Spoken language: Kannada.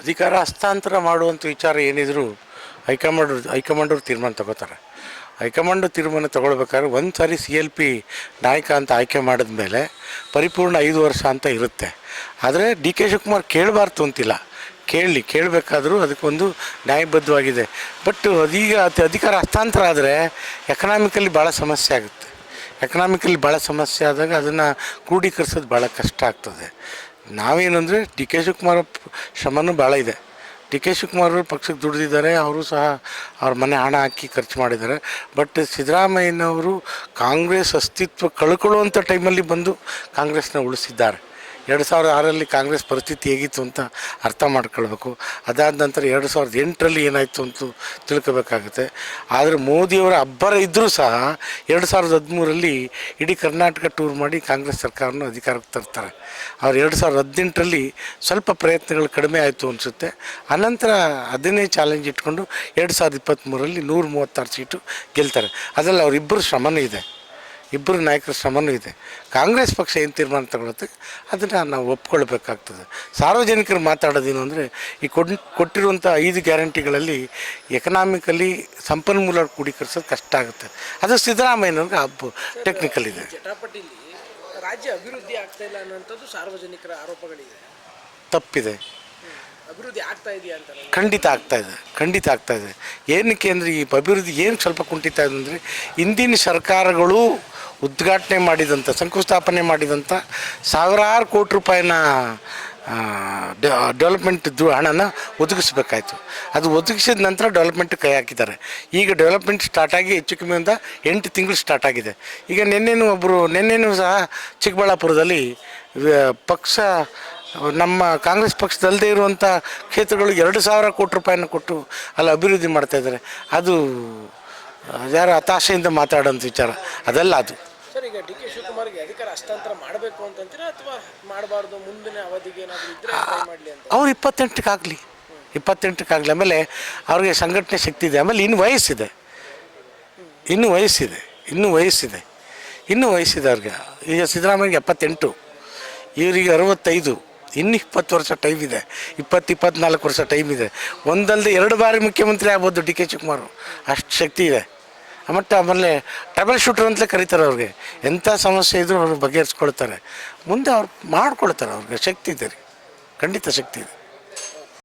ಅಧಿಕಾರ ಹಸ್ತಾಂತರ ಮಾಡುವಂಥ ವಿಚಾರ ಏನಿದ್ರು ಹೈಕಮಾಂಡ್ ಹೈಕಮಾಂಡವ್ರು ತೀರ್ಮಾನ ತಗೋತಾರೆ. ಹೈಕಮಾಂಡ್ ತೀರ್ಮಾನ ತಗೊಳ್ಬೇಕಾದ್ರೆ ಒಂದು ಸಾರಿ ಸಿ ಎಲ್ ಪಿ ನಾಯಕ ಅಂತ ಆಯ್ಕೆ ಮಾಡಿದ ಮೇಲೆ ಪರಿಪೂರ್ಣ ಐದು ವರ್ಷ ಅಂತ ಇರುತ್ತೆ. ಆದರೆ ಡಿ ಕೆ ಶಿವಕುಮಾರ್ ಕೇಳಬಾರ್ದು ಅಂತಿಲ್ಲ. ಕೇಳಲಿ ಕೇಳಬೇಕಾದ್ರೂ ಅದಕ್ಕೊಂದು ನ್ಯಾಯಬದ್ಧವಾಗಿದೆ. ಬಟ್ ಅದೀಗ ಅತಿ ಅಧಿಕಾರ ಹಸ್ತಾಂತರ ಆದರೆ ಎಕನಾಮಿಕಲಿ ಭಾಳ ಸಮಸ್ಯೆ ಆಗುತ್ತೆ. ಎಕನಾಮಿಕಲಿ ಭಾಳ ಸಮಸ್ಯೆ ಆದಾಗ ಅದನ್ನು ಕ್ರೋಢೀಕರಿಸೋದು ಭಾಳ ಕಷ್ಟ ಆಗ್ತದೆ. ನಾವೇನಂದರೆ ಡಿ ಕೆ ಶಿವಕುಮಾರ್ ಶ್ರಮನೂ ಭಾಳ ಇದೆ. ಡಿ ಕೆ ಶಿವಕುಮಾರ್ ಅವರು ಪಕ್ಷಕ್ಕೆ ದುಡಿದಿದ್ದಾರೆ, ಅವರು ಸಹ ಅವ್ರ ಮನೆ ಹಣ ಹಾಕಿ ಖರ್ಚು ಮಾಡಿದ್ದಾರೆ. ಬಟ್ ಸಿದ್ದರಾಮಯ್ಯನವರು ಕಾಂಗ್ರೆಸ್ ಅಸ್ತಿತ್ವ ಕಳ್ಕೊಳ್ಳುವಂಥ ಟೈಮಲ್ಲಿ ಬಂದು ಕಾಂಗ್ರೆಸ್ನ ಉಳಿಸಿದ್ದಾರೆ. ಎರಡು ಸಾವಿರದ ಆರರಲ್ಲಿ ಕಾಂಗ್ರೆಸ್ ಪರಿಸ್ಥಿತಿ ಹೇಗಿತ್ತು ಅಂತ ಅರ್ಥ ಮಾಡ್ಕೊಳ್ಬೇಕು. ಅದಾದ ನಂತರ ಎರಡು ಸಾವಿರದ ಎಂಟರಲ್ಲಿ ಏನಾಯಿತು ಅಂತ ತಿಳ್ಕೊಬೇಕಾಗುತ್ತೆ. ಆದರೆ ಮೋದಿಯವರ ಅಬ್ಬರ ಇದ್ದರೂ ಸಹ ಎರಡು ಸಾವಿರದ ಹದಿಮೂರಲ್ಲಿ ಇಡೀ ಕರ್ನಾಟಕ ಟೂರ್ ಮಾಡಿ ಕಾಂಗ್ರೆಸ್ ಸರ್ಕಾರನ ಅಧಿಕಾರಕ್ಕೆ ತರ್ತಾರೆ. ಅವ್ರು ಎರಡು ಸಾವಿರದ ಹದಿನೆಂಟರಲ್ಲಿ ಸ್ವಲ್ಪ ಪ್ರಯತ್ನಗಳು ಕಡಿಮೆ ಆಯಿತು ಅನಿಸುತ್ತೆ. ಅನಂತರ ಅದನ್ನೇ ಚಾಲೆಂಜ್ ಇಟ್ಕೊಂಡು ಎರಡು ಸಾವಿರದ ಇಪ್ಪತ್ತ್ಮೂರಲ್ಲಿ ನೂರ ಮೂವತ್ತಾರು ಸೀಟು ಗೆಲ್ತಾರೆ. ಅದರಲ್ಲಿ ಅವರಿಬ್ಬರು ಶ್ರಮನೇ ಇದೆ. ಇಬ್ಬರು ನಾಯಕರ ಶ್ರಮನೂ ಇದೆ. ಕಾಂಗ್ರೆಸ್ ಪಕ್ಷ ಏನು ತೀರ್ಮಾನ ತಗೊಳುತ್ತೆ ಅದನ್ನು ನಾವು ಒಪ್ಕೊಳ್ಬೇಕಾಗ್ತದೆ. ಸಾರ್ವಜನಿಕರು ಮಾತಾಡೋದೇನು ಅಂದರೆ ಈ ಕೊಡ್ ಕೊಟ್ಟಿರುವಂಥ ಐದು ಗ್ಯಾರಂಟಿಗಳಲ್ಲಿ ಎಕನಾಮಿಕಲಿ ಸಂಪನ್ಮೂಲ ಕ್ರೋಢೀಕರಿಸೋದು ಕಷ್ಟ ಆಗುತ್ತೆ. ಅದು ಸಿದ್ದರಾಮಯ್ಯನವ್ರಿಗೆ ಹಬ್ಬ ಟೆಕ್ನಿಕಲ್ ಇದೆ. ರಾಜ್ಯ ಅಭಿವೃದ್ಧಿ ಆಗ್ತಾ ಇಲ್ಲ ಅನ್ನೋಂಥದ್ದು ಸಾರ್ವಜನಿಕರ ಆರೋಪಗಳಿದೆ. ತಪ್ಪಿದೆ. ಅಭಿವೃದ್ಧಿ ಆಗ್ತಾ ಇದೆಯಾ ಅಂತ ಖಂಡಿತ ಆಗ್ತಾ ಇದೆ ಖಂಡಿತ ಆಗ್ತಾ ಇದೆ. ಏನಕ್ಕೆ ಅಂದರೆ ಈ ಅಭಿವೃದ್ಧಿ ಏನು ಸ್ವಲ್ಪ ಕುಂಠಿತ ಇದೆ ಅಂದರೆ ಹಿಂದಿನ ಸರ್ಕಾರಗಳು ಉದ್ಘಾಟನೆ ಮಾಡಿದಂಥ ಶಂಕುಸ್ಥಾಪನೆ ಮಾಡಿದಂಥ ಸಾವಿರಾರು ಕೋಟಿ ರೂಪಾಯಿನ ಡೆವಲಪ್ಮೆಂಟ್ ಹಣನ ಒದಗಿಸ್ಬೇಕಾಯ್ತು. ಅದು ಒದಗಿಸಿದ ನಂತರ ಡೆವಲಪ್ಮೆಂಟ್ ಕೈ ಹಾಕಿದ್ದಾರೆ. ಈಗ ಡೆವಲಪ್ಮೆಂಟ್ ಸ್ಟಾರ್ಟ್ ಆಗಿ ಹೆಚ್ಚು ಕಮ್ಮಿ ಒಂದು ಎಂಟು ತಿಂಗಳು ಸ್ಟಾರ್ಟ್ ಆಗಿದೆ. ಈಗ ನಿನ್ನೆನೂ ಒಬ್ಬರು ನಿನ್ನೆನೂ ಸಹ ಚಿಕ್ಕಬಳ್ಳಾಪುರದಲ್ಲಿ ಪಕ್ಷ, ನಮ್ಮ ಕಾಂಗ್ರೆಸ್ ಪಕ್ಷದಲ್ಲದೆ ಇರುವಂಥ ಕ್ಷೇತ್ರಗಳು ಎರಡು ಸಾವಿರ ಕೋಟಿ ರೂಪಾಯಿನ ಕೊಟ್ಟು ಅಲ್ಲಿ ಅಭಿವೃದ್ಧಿ ಮಾಡ್ತಾಯಿದ್ದಾರೆ ಅದು, ಯಾರು ಹತಾಶೆಯಿಂದ ಮಾತಾಡೋಂಥ ವಿಚಾರ. ಅದಲ್ಲ ಅದು. ಸರ್, ಈಗ ಡಿ ಕೆ ಶಿವಕುಮಾರ್ಗೆ ಅಧಿಕಾರ ಹಸ್ತಾಂತರ ಮಾಡಬೇಕು ಅಂತಂತೀರಾ ಅಥವಾ ಮಾಡಬಾರ್ದು? ಮುಂದಿನ ಅವಧಿಗೆ ಏನಾದರೂ ಇದ್ರೆ ಮಾಡಲಿ ಅಂತ? ಅವ್ರು ಇಪ್ಪತ್ತೆಂಟಕ್ಕೆ ಆಗಲಿ ಇಪ್ಪತ್ತೆಂಟಕ್ಕೆ ಆಗಲಿ ಆಮೇಲೆ ಅವ್ರಿಗೆ ಸಂಘಟನೆ ಶಕ್ತಿ ಇದೆ. ಆಮೇಲೆ ಇನ್ನು ವಯಸ್ಸಿದೆ. ಇನ್ನು ವಯಸ್ಸಿದೆ. ಇನ್ನು ವಯಸ್ಸಿದೆ. ಇನ್ನು ವಯಸ್ಸಿದೆ ಅವ್ರಿಗೆ. ಈಗ ಸಿದ್ದರಾಮಯ್ಯಗೆ ಎಪ್ಪತ್ತೆಂಟು. ಇವರಿಗೆ ಅರವತ್ತೈದು. ಇನ್ನು ಇಪ್ಪತ್ತು ವರ್ಷ ಟೈಮ್ ಇದೆ. ಇಪ್ಪತ್ತು ಇಪ್ಪತ್ನಾಲ್ಕು ವರ್ಷ ಟೈಮ್ ಇದೆ. ಒಂದಲ್ಲದೆ ಎರಡು ಬಾರಿ ಮುಖ್ಯಮಂತ್ರಿ ಆಗ್ಬೋದು ಡಿ ಕೆ ಶಿವಕುಮಾರ್. ಅಷ್ಟು ಶಕ್ತಿ ಇದೆ. ಮತ್ತು ಆಮೇಲೆ ಟ್ರಬಲ್ ಶೂಟರ್ ಅಂತಲೇ ಕರೀತಾರೆ ಅವ್ರಿಗೆ. ಎಂಥ ಸಮಸ್ಯೆ ಇದ್ದರೂ ಅವ್ರು ಬಗೆಹರಿಸ್ಕೊಳ್ತಾರೆ. ಮುಂದೆ ಅವ್ರು ಮಾಡ್ಕೊಳ್ತಾರೆ ಅವ್ರಿಗೆ ಶಕ್ತಿ ಇದೆ ರೀ. ಖಂಡಿತ ಶಕ್ತಿ ಇದೆ.